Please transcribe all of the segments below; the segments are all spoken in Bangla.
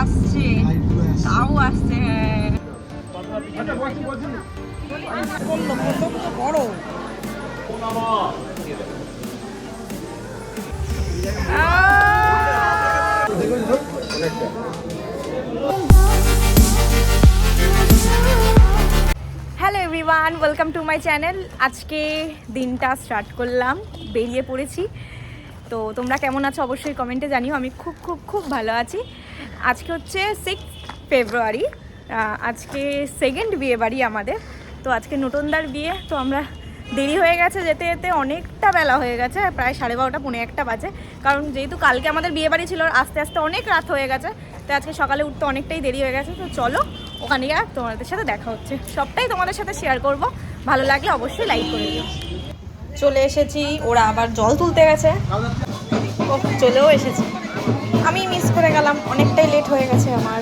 আসছে। তাও আসছে হ্যাঁ। বড় hello everyone welcome to my channel আজকে দিনটা স্টার্ট করলাম বেরিয়ে পড়েছি। তো তোমরা কেমন আছো অবশ্যই কমেন্টে জানিও আমি খুব খুব খুব ভালো আছি। আজকে হচ্ছে সিক্স ফেব্রুয়ারি আজকে সেকেন্ড বিয়ে বাড়ি আমাদের। তো আজকে নতুনদার বিয়ে, তো আমরা দেরি হয়ে গেছে যেতে যেতে অনেকটা বেলা হয়ে গেছে, প্রায় সাড়ে বারোটা, পৌনে একটা বাজে। কারণ যেহেতু কালকে আমাদের বিয়ে বাড়ি ছিল, আস্তে আস্তে অনেক রাত হয়ে গেছে, তো আজকে সকালে উঠতে অনেকটাই দেরি হয়ে গেছে। তো চলো, ওখানে গিয়ে তোমাদের সাথে দেখা হচ্ছে। সবটাই তোমাদের সাথে শেয়ার করব। ভালো লাগলে অবশ্যই লাইক করে দিও। চলে এসেছি, ওরা আবার জল তুলতে গেছে। চলেও এসেছি। আমি মিস করে গেলাম অনেকটাই লেট হয়ে গেছে আমার।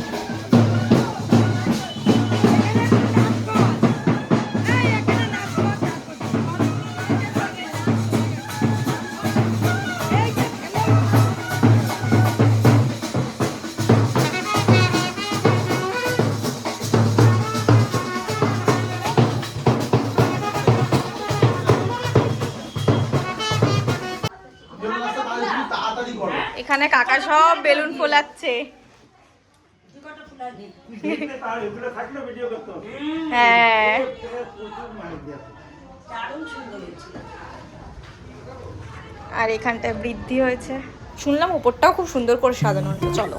এখানে কাকা সব বেলুন ফোলাচ্ছে। হ্যাঁ। আর এখানটায় বৃদ্ধি হয়েছে। শুনলাম উপরটাও খুব সুন্দর করে সাজানো চলো।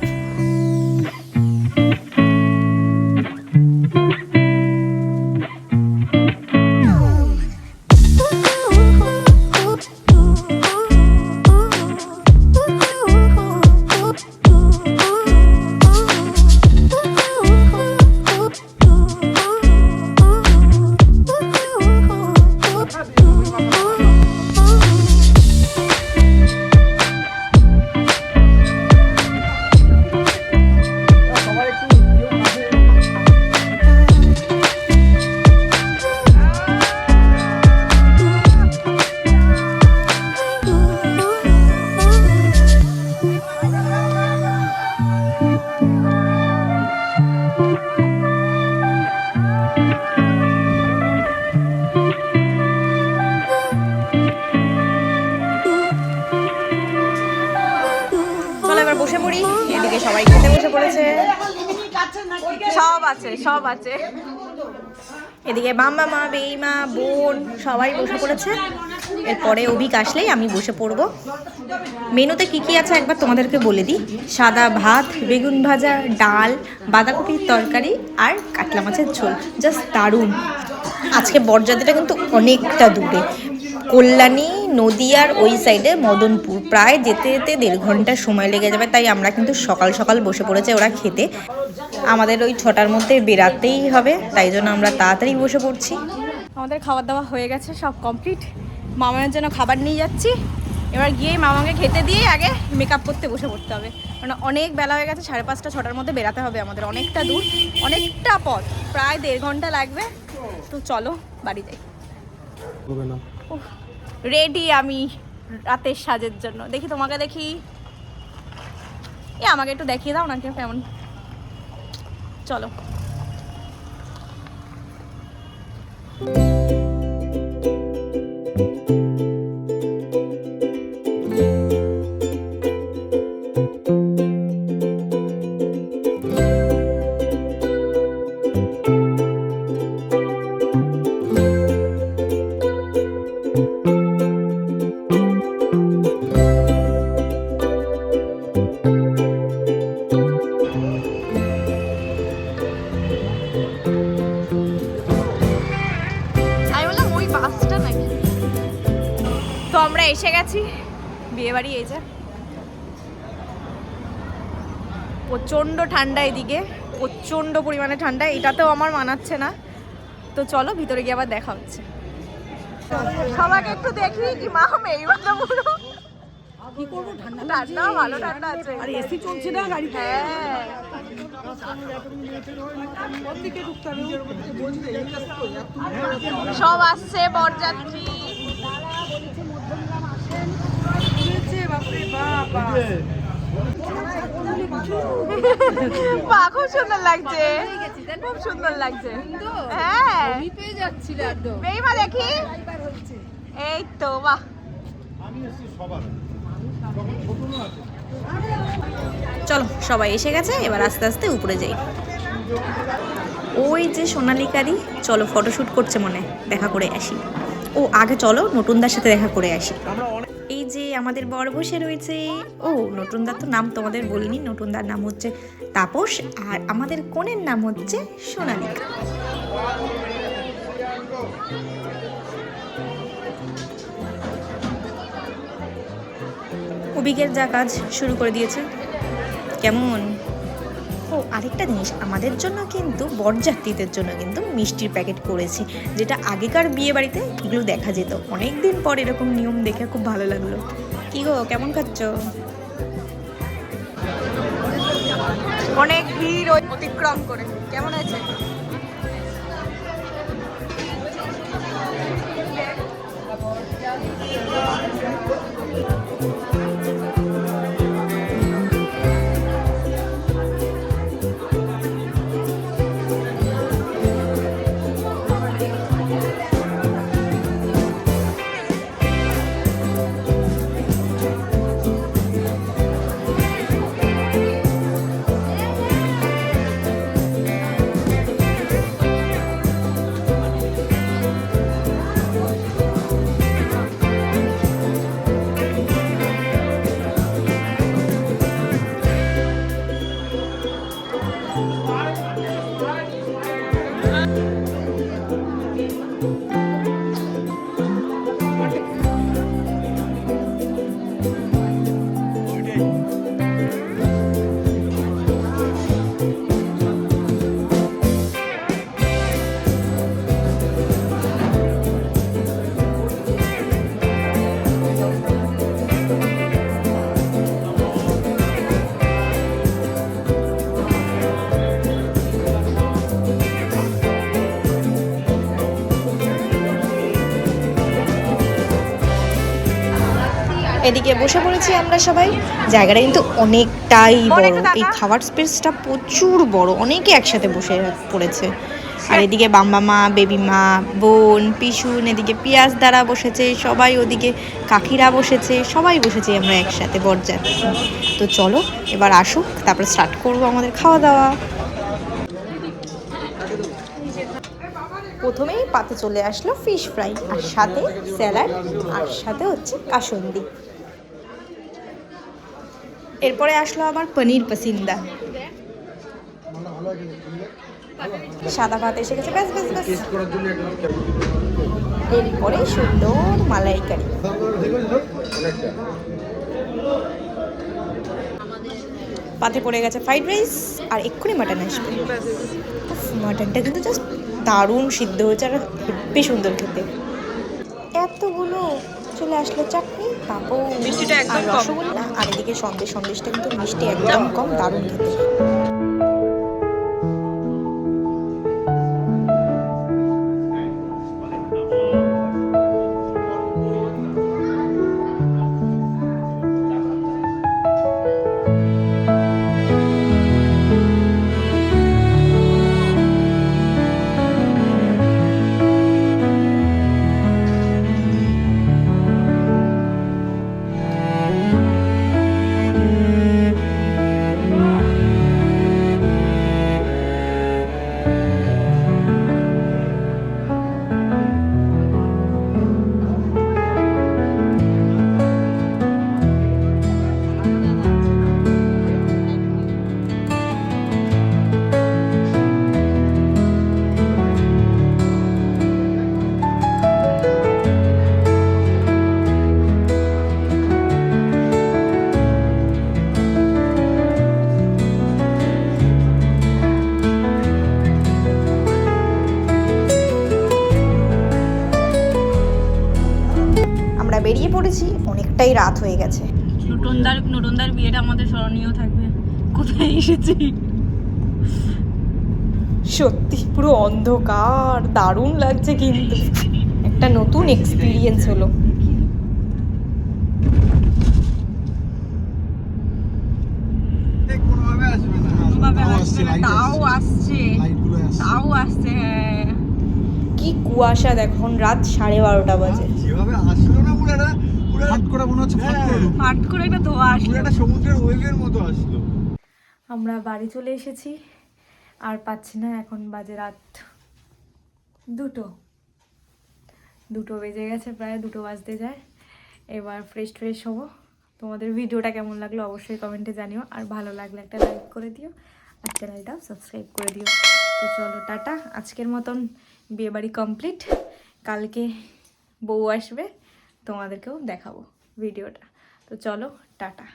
পড়ি এদিকে সবাই খেতে বসে পড়েছে। সব আছে সব আছে। এদিকে মাম্মা মা, বেইমা, বোন সবাই বসে পড়েছে। এরপরে অভিক আসলেই আমি বসে পড়ব। মেনুতে কি কি আছে একবার তোমাদেরকে বলে দিই। সাদা ভাত, বেগুন ভাজা, ডাল, বাঁধাকপির তরকারি আর কাতলা মাছের ঝোল। জাস্ট দারুণ। আজকে বরযাত্রীটা কিন্তু অনেকটা দূরে। কল্যাণী নদিয়ার ওই সাইডে মদনপুর। প্রায় যেতে যেতে দেড় ঘণ্টা সময় লেগে যাবে তাই আমরা কিন্তু সকাল সকাল বসে পড়েছে ওরা খেতে। আমাদের ওই ছটার মধ্যে বেরাতেই হবে তাই জন্য আমরা তাড়াতাড়ি বসে পড়ছি। আমাদের খাবার দাওয়া হয়ে গেছে সব কমপ্লিট মামার জন্য খাবার নিয়ে যাচ্ছি। এবার গিয়ে মামাকে খেতে দিয়ে আগে মেকআপ করতে বসে পড়তে হবে। মানে অনেক বেলা হয়ে গেছে সাড়ে পাঁচটা ছটার মধ্যে বেরাতে হবে আমাদের। অনেকটা দূর অনেকটা পথ প্রায় দেড় ঘণ্টা লাগবে। তো চলো বাড়ি যাই। রেডি আমি রাতের সাজের জন্য। দেখি তোমাকে দেখি। এ, আমাকে একটু দেখিয়ে দাও না কেমন। চলো। এসে গেছি। বিয়ে বাড়ি এই যে। প্রচণ্ড ঠান্ডা এদিকে প্রচণ্ড পরিমাণে ঠান্ডা এটাতেও আমার মানাচ্ছে না। তো চলো ভিতরে গিয়ে আবার দেখা হচ্ছে। সবাইকে একটু দেখি কি মা মেয়ে বাচ্চা পুরো। কি করব ঠান্ডা ঠান্ডা ভালো ঠান্ডা আছে। আর এসি চলছে না গাড়িতে? হ্যাঁ। সব আসছে বরযাত্রী। বাহ, খুব সুন্দর লাগছে। খুব সুন্দর লাগছে। হ্যাঁ। পেয়ে যাচ্ছিল দেখি এই তো, বাহ। চলো, সবাই এসে গেছে, এবার আস্তে আস্তে উপরে যাই। ওই যে সোনালিকারি চলো ফটোশ্যুট করছে মনে, দেখা করে আসি। ও, আগে চলো, নতুনদার সাথে দেখা করে আসি। এই যে আমাদের বর বসে রয়েছে, ও, নতুনদার তো নাম তোমাদের বলিনি, নতুনদার নাম হচ্ছে তাপস, আর আমাদের কনের নাম হচ্ছে সোনালিকা। অভিজ্ঞের যা কাজ শুরু করে দিয়েছে। কেমন? ও আরেকটা জিনিস, আমাদের জন্য কিন্তু, বরযাত্রীদের জন্য কিন্তু মিষ্টির প্যাকেট করেছি, যেটা আগেকার বিয়ে বাড়িতে এগুলো দেখা যেত। অনেক দিন পর এরকম নিয়ম দেখে খুব ভালো লাগল। কি গো, কেমন খাচ্ছ? অনেক ভিড়, ওই অতিক্রম করে। কেমন আছে? এদিকে বসে পড়েছি আমরা সবাই। জায়গাটা কিন্তু অনেকটাই বড়। এই খাওয়ার স্পেসটা প্রচুর বড়। অনেকে একসাথে বসে পড়েছে। আর এদিকে বাম্বা মা বেবি মা বোন পিসুন এদিকে পিয়াজ দ্বারা বসেছে সবাই ওদিকে কাকিরা বসেছে সবাই বসেছে আমরা একসাথে বরযাত্রী। তো চলো এবার আসুক তারপর স্টার্ট করব আমাদের খাওয়া দাওয়া। প্রথমেই পাতে চলে আসলো ফিশ ফ্রাই আর সাথে স্যালাড আর সাথে হচ্ছে কাসন্দি। এরপরে আসলো আবার পনির পাসিন্দা। সাদা ভাত এসে গেছে, ব্যাস ব্যাস ব্যাস। এরপরে সুন্দর মালাইকারি। পাতে পড়ে গেছে ফ্রাইড রাইস আর এক্ষুনি মাটন আসবে। মাটনটা কিন্তু জাস্ট দারুণ সিদ্ধ হয়েছে আর হেব্বি সুন্দর খেতে। এতগুলো চলে আসলো চাটনি পাপড় মিষ্টিটা একদম। রসগোল্লা আর এদিকে সন্দেশ সন্দেশটা কিন্তু মিষ্টি একদম কম দারুণ খেতে অনেকটাই রাত হয়ে গেছে। নতুনদার নতুনদার বিয়েটা আমাদের স্মরণীয় থাকবে। কোথায় এসেছি? সত্যি পুরো অন্ধকার দারুণ লাগছে কিন্তু। একটা নতুন এক্সপিরিয়েন্স হলো। কোনো তাও আসছে তাও আসছে। হ্যাঁ। কি কুয়াশা দেখো এখন রাত সাড়ে বারোটা বাজে। যেভাবে আসলো না পুরো ফাট করে মনে হচ্ছে ফাট করে ফাট করে একটা ধোয়া পুরো একটা সমুদ্রের ওয়েভের মতো আসলো। আমরা বাড়ি চলে এসেছি আর পাচ্ছি না এখন বাজে রাত দুটো। দুটো বেজে গেছে প্রায় দুটো বাজতে যায়। এবার ফ্রেশ ফ্রেশ হব। তোমাদের ভিডিওটা কেমন লাগল অবশ্যই কমেন্টে জানিও আর ভালো লাগলে একটা লাইক করে দিও আর চ্যানেলটা সাবস্ক্রাইব করে দিও। তো চলো টাটা। আজকের মতন বিয়েবাড়ি কমপ্লিট কালকে বউ আসবে। তোমাদেরকেও দেখাবো ভিডিওটা। তো চলো টাটা।